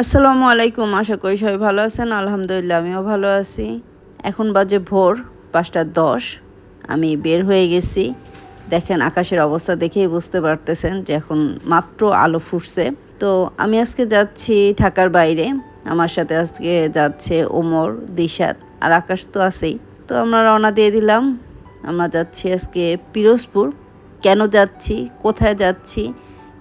আসসালামু আলাইকুম, আশা করি সবাই ভালো আছেন। আলহামদুলিল্লাহ, আমিও ভালো আছি। এখন বাজে ভোর, পাঁচটা দশ। আমি বের হয়ে গেছি। দেখেন আকাশের অবস্থা দেখেই বুঝতে পারতেছেন যে এখন মাত্র আলো ফুটছে। তো আমি আজকে যাচ্ছি ঢাকার বাইরে। আমার সাথে আজকে যাচ্ছে ওমর, দিশাত আর আকাশ তো আছেই। তো আমরা রওনা দিয়ে দিলাম। আমরা যাচ্ছি আজকে পিরোজপুর। কেন যাচ্ছি? কোথায় যাচ্ছি?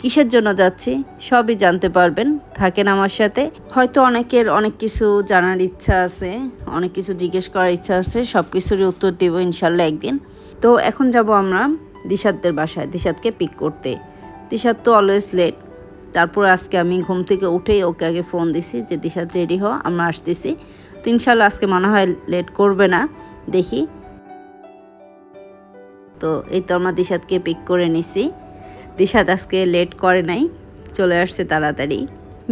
কিসের জন্য যাচ্ছি? সবই জানতে পারবেন। থাকেন আমার সাথে। হয়তো অনেকের অনেক কিছু জানার ইচ্ছা আছে, অনেক কিছু জিজ্ঞেস করার ইচ্ছা আছে সব কিছুরই উত্তর দেবো ইনশাল্লাহ একদিন। তো এখন যাব আমরা দিশাদদের বাসায় দিশাদকে পিক করতে। দিশাদ তো অলওয়েজ লেট তারপর আজকে আমি ঘুম থেকে উঠেই ওকে আগে ফোন দিছি যে দিশাদ রেডি হ, আমরা আসতেছি। তো ইনশাল্লাহ আজকে মনে হয় লেট করবে না। দেখি। তো এই তো আমরা দিশাদকে পিক করে নিছি। দিশাদ আজকে লেট করে নাই চলে আসছে তাড়াতাড়ি।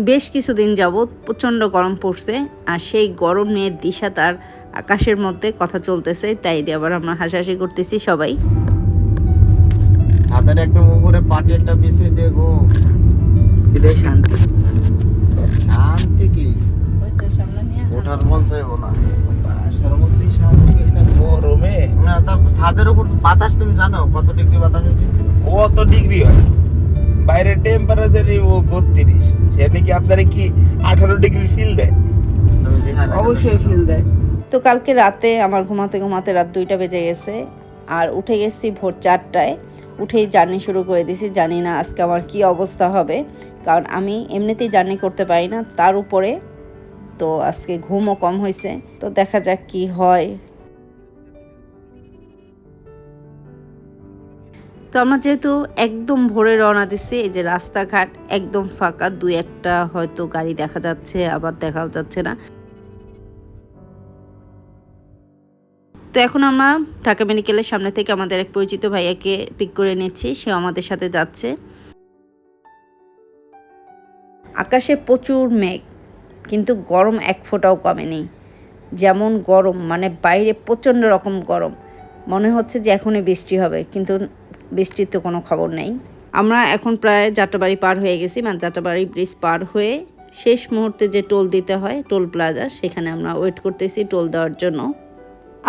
বেশ কিছুদিন যাবৎ প্রচণ্ড গরম পড়ছে আর সেই গরম নিয়ে দিশা তার আকাশের মধ্যে কথা চলতেছে তাই দিয়ে আবার আমরা হাসাহাসি করতেছি সবাই। ছাদের একদম উপরে পাটেরটা বিছিয়ে দেখো এটাই শান্তি। শান্তি কি? ওঠার মন চাইব না। বাসার মধ্যেই শান্তি গরমে। না তারপর ছাদের উপর বাতাস তুমি জানো কত ডিগ্রি বাতাস হচ্ছে কত ডিগ্রি হয় বাইরের টেম্পারেচার বত্রিশ। সে নাকি আপনারা কি আঠারো ডিগ্রি ফিল দেয়? অবশ্যই ফিল দেয়। তো কালকে রাতে আমার ঘুমাতে ঘুমাতে রাত দুইটা বেজে গেছে আর উঠে গেছি ভোর চারটায়। উঠেই জার্নি শুরু করে দিছি জানি না আজকে আমার কি অবস্থা হবে কারণ আমি এমনিতেই জার্নি করতে পারি না তার উপরে তো আজকে ঘুমও কম হয়েছে। তো দেখা যাক কি হয়। তো আমরা যেহেতু একদম ভোরে রওনা দিচ্ছি এই যে রাস্তাঘাট একদম ফাঁকা, দুই একটা হয়তো গাড়ি দেখা যাচ্ছে, আবার দেখাও যাচ্ছে না। তো এখন আমরা ঢাকা মেডিকেলের সামনে থেকে আমাদের এক পরিচিত ভাইয়াকে পিক করে নিচ্ছি সে আমাদের সাথে যাচ্ছে। আকাশে প্রচুর মেঘ, কিন্তু গরম এক ফোঁটাও কমেনি। যেমন গরম মানে বাইরে প্রচণ্ড রকম গরম। মনে হচ্ছে যে এখনই বৃষ্টি হবে, কিন্তু বৃষ্টির তো কোনো খবর নেই। আমরা এখন প্রায় যাত্রাবাড়ি পার হয়ে গেছি মানে যাত্রাবাড়ি ব্রিজ পার হয়ে শেষ মুহূর্তে যে টোল দিতে হয়, টোল প্লাজা, সেখানে আমরা ওয়েট করতেছি টোল দেওয়ার জন্য।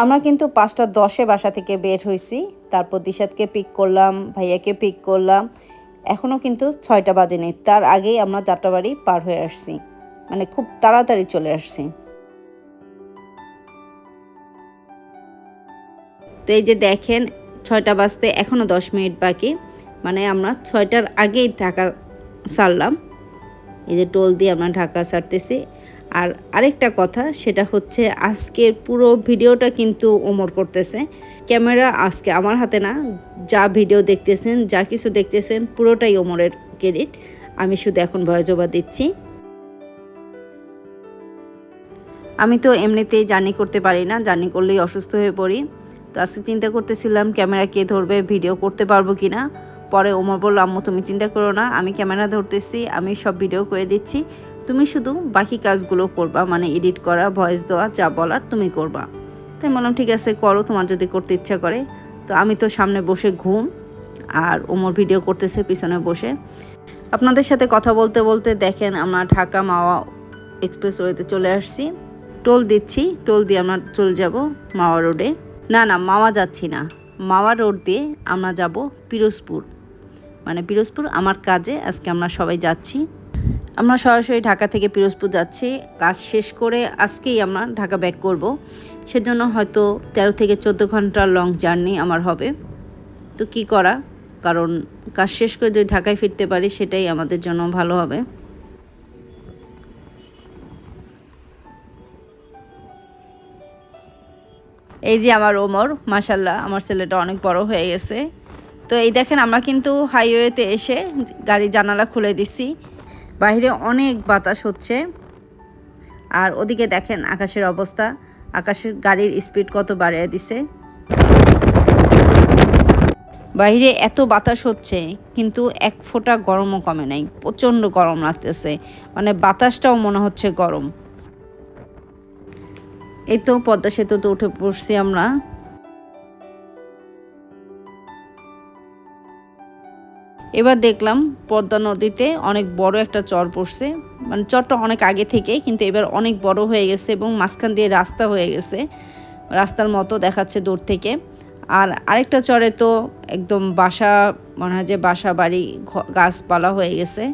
আমরা কিন্তু পাঁচটা দশে বাসা থেকে বের হয়েছি তারপর দিশাদকে পিক করলাম, ভাইয়াকে পিক করলাম। এখনও কিন্তু ছয়টা বাজেনি, তার আগেই আমরা যাত্রাবাড়ি পার হয়ে আসছি। মানে খুব তাড়াতাড়ি চলে আসছি। তো এই যে দেখেন ছয়টা বাজতে এখনও দশ মিনিট বাকি। মানে আমরা ছয়টার আগেই ঢাকা সারলাম। এই যে টোল দিয়ে আমরা ঢাকা সারতেছি। আর আরেকটা কথা, সেটা হচ্ছে আজকের পুরো ভিডিওটা কিন্তু ওমর করতেছে। ক্যামেরা আজকে আমার হাতে না, যা ভিডিও দেখতেছেন, যা কিছু দেখতেছেন, পুরোটাই ওমরের ক্রেডিট আমি শুধু এখন ওভার দিচ্ছি। আমি তো এমনিতেই জার্নি করতে পারি না জার্নি করলেই অসুস্থ হয়ে পড়ি। তো আজকে চিন্তা করতেছিলাম ক্যামেরা কে ধরবে ভিডিও করতে পারব কি না পরে ওমর বলল, আম্মু, তুমি চিন্তা করো না, আমি ক্যামেরা ধরতেছি, আমি সব ভিডিও করে দিচ্ছি। তুমি শুধু বাকি কাজগুলো করবা মানে এডিট করা ভয়েস দেওয়া, যা বলার তুমি করবা। তাই বললাম, ঠিক আছে, করো, তোমার যদি করতে ইচ্ছা করে। তো আমি তো সামনে বসে ঘুম, আর ওমর ভিডিও করতেছে পিছনে বসে। আপনাদের সাথে কথা বলতে বলতে দেখেন, আমরা ঢাকা মাওয়া এক্সপ্রেসওয়েতে চলে আসছি। টোল দিচ্ছি, টোল দিয়ে আমরা চলে যাব মাওয়া রোডে না না মাওয়া যাচ্ছি না। মাওয়া রোড দিয়ে আমরা যাব পিরোজপুর। মানে পিরোজপুর আমার কাজে, আজকে আমরা সবাই যাচ্ছি। আমরা সরাসরি ঢাকা থেকে পিরোজপুর যাচ্ছি। কাজ শেষ করে আজকেই আমরা ঢাকা ব্যাক করব। সেজন্য হয়তো তেরো থেকে চোদ্দ ঘণ্টার লং জার্নি আমার হবে। তো কি করা? কারণ কাজ শেষ করে যদি ঢাকায় ফিরতে পারি, সেটাই আমাদের জন্য ভালো হবে। এই যে আমার ওমর মাসাল্লাহ আমার ছেলেটা অনেক বড় হয়ে গেছে। তো এই দেখেন, আমরা কিন্তু হাইওয়েতে এসে গাড়ি জানালা খুলে দিছি। বাইরে অনেক বাতাস হচ্ছে। আর ওদিকে দেখেন আকাশের অবস্থা। আকাশের গাড়ির স্পিড কত বাড়িয়ে দিছে। বাইরে এত বাতাস হচ্ছে, কিন্তু এক ফোঁটা গরমও কমে নাই। প্রচণ্ড গরম লাগতেছে। মানে বাতাসটাও মনে হচ্ছে গরম। এই তো পদ্মা সেতুতে উঠে পড়ছি আমরা। এবার দেখলাম পদ্মা নদীতে অনেক বড় একটা চর পড়ছে। মানে চরটা অনেক আগে থেকে, কিন্তু এবার অনেক বড় হয়ে গেছে এবং মাঝখান দিয়ে রাস্তা হয়ে গেছে। রাস্তার মতো দেখাচ্ছে দূর থেকে। আর আরেকটা চরে তো একদম বাসা, মনে হয় যে বাসা বাড়ি গাছপালা হয়ে গেছে।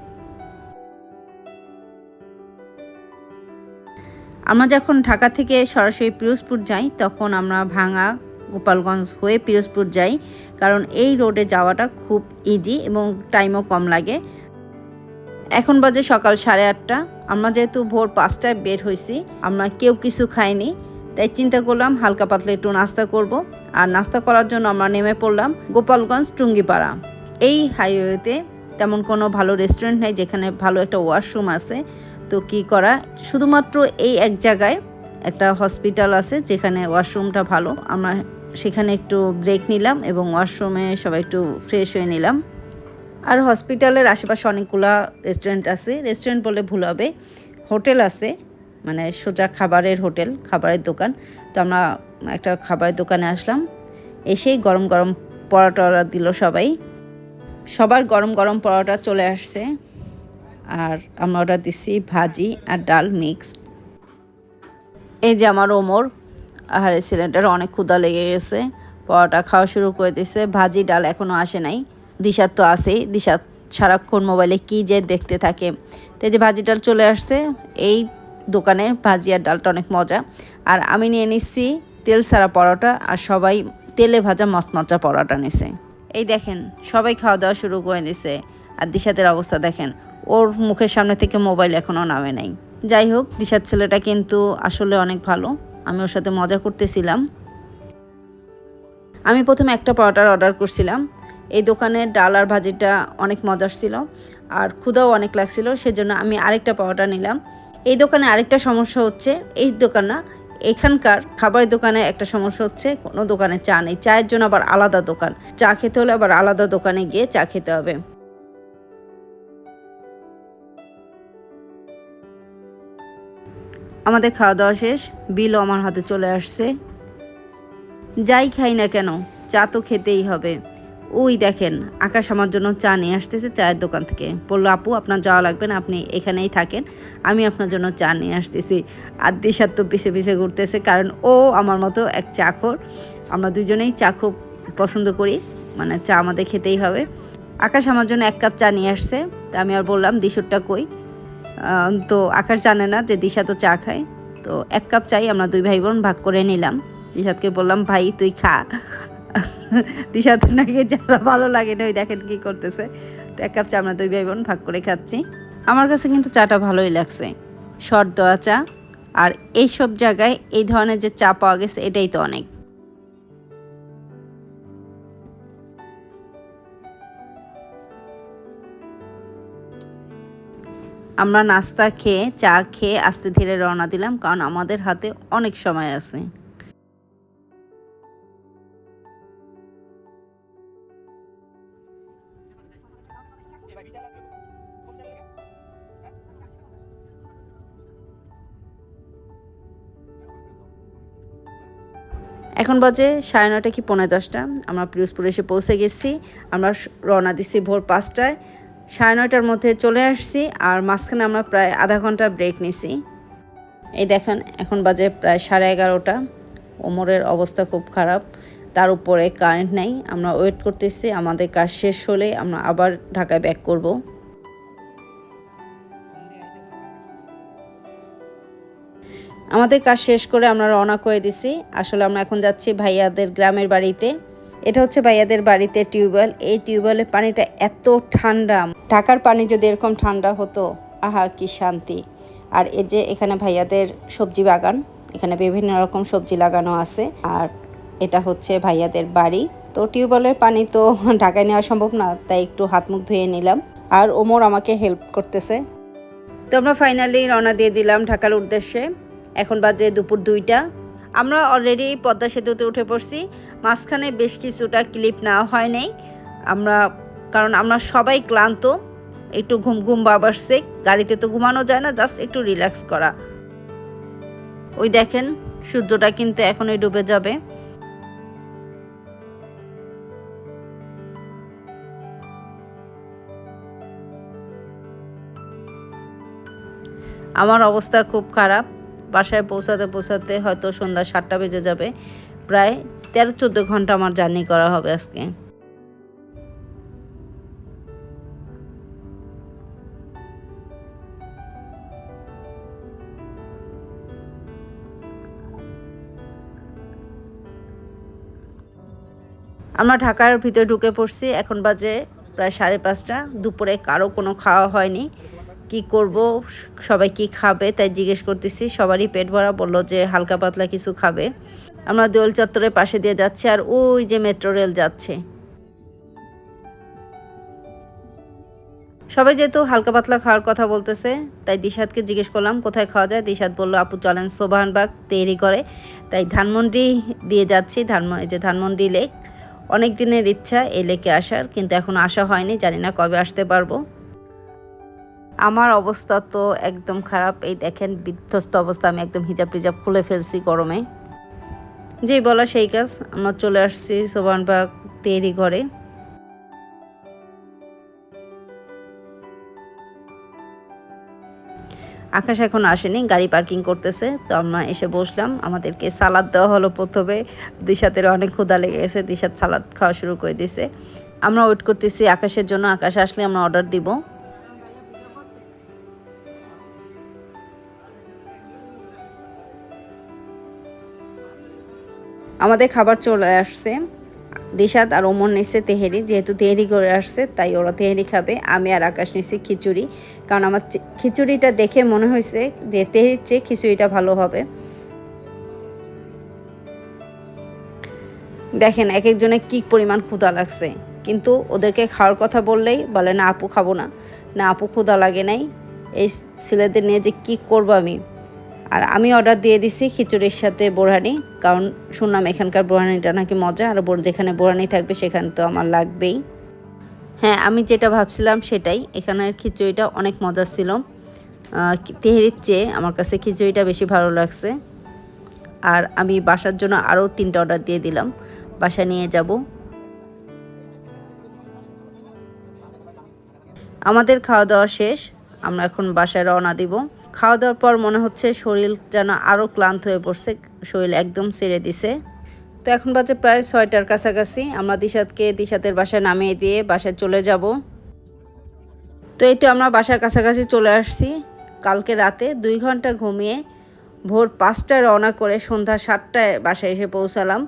আমরা যখন ঢাকা থেকে সরাসরি পিরোজপুর যাই, তখন আমরা ভাঙা গোপালগঞ্জ হয়ে পিরোজপুর যাই, কারণ এই রোডে যাওয়াটা খুব ইজি এবং টাইমও কম লাগে। এখন বাজে সকাল সাড়ে আটটা। আমরা যেহেতু ভোর পাঁচটায় বের হয়েছি আমরা কেউ কিছু খাইনি, তাই চিন্তা করলাম হালকা পাতলা একটু নাস্তা করব। আর নাস্তা করার জন্য আমরা নেমে পড়লাম গোপালগঞ্জ টুঙ্গিপাড়া। এই হাইওয়েতে তেমন কোনো ভালো রেস্টুরেন্ট নেই, যেখানে ভালো একটা ওয়াশরুম আছে। তো কি করা? শুধুমাত্র এই এক জায়গায় একটা হসপিটাল আছে যেখানে ওয়াশরুমটা ভালো। আমরা সেখানে একটু ব্রেক নিলাম এবং ওয়াশরুমে সবাই একটু ফ্রেশ হয়ে নিলাম। আর হসপিটালের আশেপাশে অনেকগুলা রেস্টুরেন্ট আছে। রেস্টুরেন্ট বলে ভুল হবে। হোটেল আছে মানে সোজা খাবারের হোটেল, খাবারের দোকান। তো আমরা একটা খাবারের দোকানে আসলাম। এসেই গরম গরম পরোটা দিল সবাই। সবার গরম গরম পরোটা চলে আসছে। আর আমরা অর্ডার দিচ্ছি ভাজি আর ডাল মিক্সড। এই যে আমার ওমর আর এই সিলিন্ডার অনেক ক্ষুদা লেগে গেছে, পরোটা খাওয়া শুরু করে দিছে, ভাজি ডাল এখনও আসে নাই। দিশার তো আসেই দিশার সারাক্ষণ মোবাইলে কি যে দেখতে থাকে। তো যে ভাজি ডাল চলে আসছে, এই দোকানের ভাজি আর ডালটা অনেক মজা। আর আমি নিয়ে নিচ্ছি তেল ছাড়া পরোটা আর সবাই তেলে ভাজা মচমচা পরোটা নিছে। এই দেখেন, সবাই খাওয়া দাওয়া শুরু করে দিছে। আর দিশাদের অবস্থা দেখেন ওর মুখের সামনে থেকে মোবাইল এখনও নামে নাই। যাই হোক, দিশার ছেলেটা কিন্তু আসলে অনেক ভালো। আমি ওর সাথে মজা করতেছিলাম। আমি প্রথমে একটা পরোটার অর্ডার করছিলাম। এই দোকানের ডাল আর ভাজিটা অনেক মজার ছিল আর ক্ষুদাও অনেক লাগছিল, সেজন্য আমি আরেকটা পরোটা নিলাম। এই দোকানে আরেকটা সমস্যা হচ্ছে, এই দোকান না, এখানকার খাবারের দোকানে একটা সমস্যা হচ্ছে, কোনো দোকানে চা নেই। চায়ের জন্য আবার আলাদা দোকান। চা খেতে হলে আবার আলাদা দোকানে গিয়ে চা খেতে হবে। আমাদের খাওয়া দাওয়া শেষ, বিলও আমার হাতে চলে আসছে। যাই খাই না কেন, চা তো খেতেই হবে। ওই দেখেন, আকাশ আমার জন্য চা নিয়ে আসতেছে চায়ের দোকান থেকে। বলল, আপু, আপনার যাওয়া লাগবে না, আপনি এখানেই থাকেন, আমি আপনার জন্য চা নিয়ে আসতেছি। আর দিশার তো পিছে পিছে ঘুরতেছে, কারণ ও আমার মতো এক চাকর। আমরা দুজনেই চা খুব পছন্দ করি মানে চা আমাদের খেতেই হবে। আকাশ আমার জন্য এক কাপ চা নিয়ে আসছে, তা আমি আর বললাম, দিশুরটা কই? তো আকাশ জানে না যে দিশা তো চা খায়। তো এক কাপ চাই আমরা দুই ভাই বোন ভাগ করে নিলাম। দিশাদকে বললাম, ভাই, তুই খা। দিশাদ নাকি যারা ভালো লাগে না, ওই দেখেন কি করতেছে। তো এক কাপ চা আমরা দুই ভাই বোন ভাগ করে খাচ্ছি। আমার কাছে কিন্তু চাটা ভালোই লাগছে। শর্ট চা আর এই সব জায়গায় এই ধরনের যে চা পাওয়া গেছে, এটাই তো অনেক। আমরা নাস্তা খেয়ে, চা খেয়ে আস্তে ধীরে রওনা দিলাম কারণ আমাদের হাতে অনেক সময় আছে। এখন বাজে সাড়ে নটা কি পৌনে দশটা। আমরা পিরোজপুর এসে পৌঁছে গেছি। আমরা রওনা দিছি ভোর পাঁচটায়। সাড়ে নয়টার মধ্যে চলে আসছি আর মাঝখানে আমরা প্রায় আধা ঘণ্টা ব্রেক নিছি। এই দেখেন, এখন বাজে প্রায় সাড়ে এগারোটা। ওমরের অবস্থা খুব খারাপ। তার উপরে কারেন্ট নাই। আমরা ওয়েট করতেছি, আমাদের কাজ শেষ হলে আমরা আবার ঢাকায় ব্যাক করব। আমাদের কাজ শেষ করে আমরা রওনা করে দিছি। আসলে আমরা এখন যাচ্ছি ভাইয়াদের গ্রামের বাড়িতে। এটা হচ্ছে ভাইয়াদের বাড়িতে টিউবওয়েল। এই টিউবওয়েলের পানিটা এত ঠান্ডা। ঢাকার পানি যদি এরকম ঠান্ডা হতো, আহা, কি শান্তি। আর এই যে এখানে ভাইয়াদের সবজি বাগান, এখানে বিভিন্ন রকম সবজি লাগানো আছে। আর এটা হচ্ছে ভাইয়াদের বাড়ি। তো টিউবওয়েলের পানি তো ঢাকায় নেওয়া সম্ভব না, তাই একটু হাত মুখ ধুয়ে নিলাম। আর ওমর আমাকে হেল্প করতেছে। তো আমরা ফাইনালি রওনা দিয়ে দিলাম ঢাকার উদ্দেশ্যে। এখন বাজে দুপুর দুইটা। আমরা অলরেডি পদ্মা সেতুতে উঠে পড়ছি। মাঝখানে বেশ কিছুটা ক্লিপ নেওয়া হয় নাই। আমরা, কারণ আমরা সবাই ক্লান্ত। একটু ঘুম ঘুম ভাব গাড়িতে তো ঘুমানো যায় না জাস্ট একটু রিল্যাক্স করা। ওই দেখেন, সূর্যটা কিন্তু এখনই ডুবে যাবে। আমার অবস্থা খুব খারাপ। বাসায় পৌঁছাতে পৌঁছাতে হয়তো সন্ধ্যা সাতটা বেজে যাবে। প্রায় তেরো চোদ্দ ঘণ্টা আমার জার্নি করা হবে আজকে। আমরা ঢাকার ভিতরে ঢুকে পড়ছি। এখন বাজে প্রায় সাড়ে পাঁচটা। দুপুরে কারও কোনো খাওয়া হয়নি। কি করব, সবাই কি খাবে? তাই জিজ্ঞেস করতেছি। সবারই পেট ভরা বলল যে হালকা পাতলা কিছু খাবে। আমরা দোল চত্বরের পাশে দিয়ে যাচ্ছি আর ওই যে মেট্রো রেল যাচ্ছে। সবাই যেহেতু হালকা পাতলা খাওয়ার কথা বলতেছে, তাই দিশাদকে জিজ্ঞেস করলাম, কোথায় খাওয়া যায়? দিশাদ বলল, আপু চলেন সোবাহানবাগ তৈরি করে। তাই ধানমন্ডি দিয়ে যাচ্ছি ধানমন্ডি যে ধানমন্ডি লেক। অনেক দিনের ইচ্ছা এই লেকে আসার, কিন্তু এখন আসা হয়নি। জানি না কবে আসতে পারব। আমার অবস্থা তো একদম খারাপ। এই দেখেন, বিধ্বস্ত অবস্থা, আমি একদম হিজাব টিজাব খুলে ফেলছি গরমে। যেই বলা সেই কাজ, আমরা চলে আসছি সোবানবাগ তৈরি ঘরে। আকাশ এখন আসেনি, গাড়ি পার্কিং করতেছে, তো আমরা এসে বসলাম। আমাদেরকে সালাদ দেওয়া হলো প্রথমে। দিশাতের অনেক ক্ষুদা লেগে গেছে, দিশাত সালাদ খাওয়া শুরু করে দিছে। আমরা ওয়েট করতেছি আকাশের জন্য, আকাশ আসলে আমরা অর্ডার দিব। আমাদের খাবার চলে আসছে। দিশাদ আর ওমর নিচ্ছে তেহেরি, যেহেতু তেহেরি করে আসছে, তাই ওরা তেহেরি খাবে। আমি আর আকাশ নিচ্ছি খিচুড়ি, কারণ আমার খিচুড়িটা দেখে মনে হয়েছে যে তেহেরির চেয়ে খিচুড়িটা ভালো হবে। দেখেন এক একজনে কী পরিমাণ ক্ষুধা লাগছে। কিন্তু ওদেরকে খাওয়ার কথা বললেই বলে, না আপু, খাব না। না আপু, ক্ষুধা লাগে নাই। এই ছেলেদের নিয়ে যে কী করব আমি? আর আমি অর্ডার দিয়ে দিছি খিচুড়ির সাথে বোরহানি, কারণ শুনলাম এখানকার বোরহানিটা নাকি মজা, আর যেখানে বোরহানি থাকবে সেখানে তো আমার লাগবেই। হ্যাঁ আমি যেটা ভাবছিলাম সেটাই, এখানের খিচুড়িটা অনেক মজার ছিল। তেহেরির চেয়ে আমার কাছে খিচুড়িটা বেশি ভালো লাগছে। আর আমি বাসার জন্য আরও তিনটা অর্ডার দিয়ে দিলাম বাসা নিয়ে যাব। আমাদের খাওয়া দাওয়া শেষ, আমরা এখন বাসায় রওনা দিব। খাওয়া দাওয়ার পর মনে হচ্ছে শরীর যেন আরও ক্লান্ত হয়ে পড়ছে, শরীর একদম ছেড়ে দিছে। তো এখন বাজে প্রায় ছয়টার কাছাকাছি। আমরা দিশাদকে দিশাতের বাসায় নামিয়ে দিয়ে বাসায় চলে যাব। তো এই তো আমরা বাসার কাছাকাছি চলে আসছি। কালকে রাতে দুই ঘণ্টা ঘুমিয়ে ভোর পাঁচটায় রওনা করে সন্ধ্যা সাতটায় বাসায় এসে পৌঁছালাম।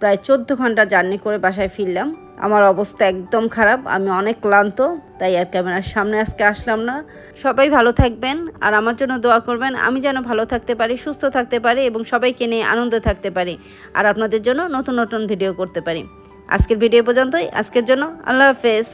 প্রায় চোদ্দ ঘণ্টা জার্নি করে বাসায় ফিরলাম। আমার অবস্থা একদম খারাপ, আমি অনেক ক্লান্ত, তাই আর ক্যামেরার সামনে আজকে আসলাম না। সবাই ভালো থাকবেন আর আমার জন্য দোয়া করবেন, আমি যেন ভালো থাকতে পারি, সুস্থ থাকতে পারি এবং সবাইকে নিয়ে আনন্দে থাকতে পারি আর আপনাদের জন্য নতুন নতুন ভিডিও করতে পারি। আজকের ভিডিও পর্যন্তই, আজকের জন্য আল্লাহ হাফেজ।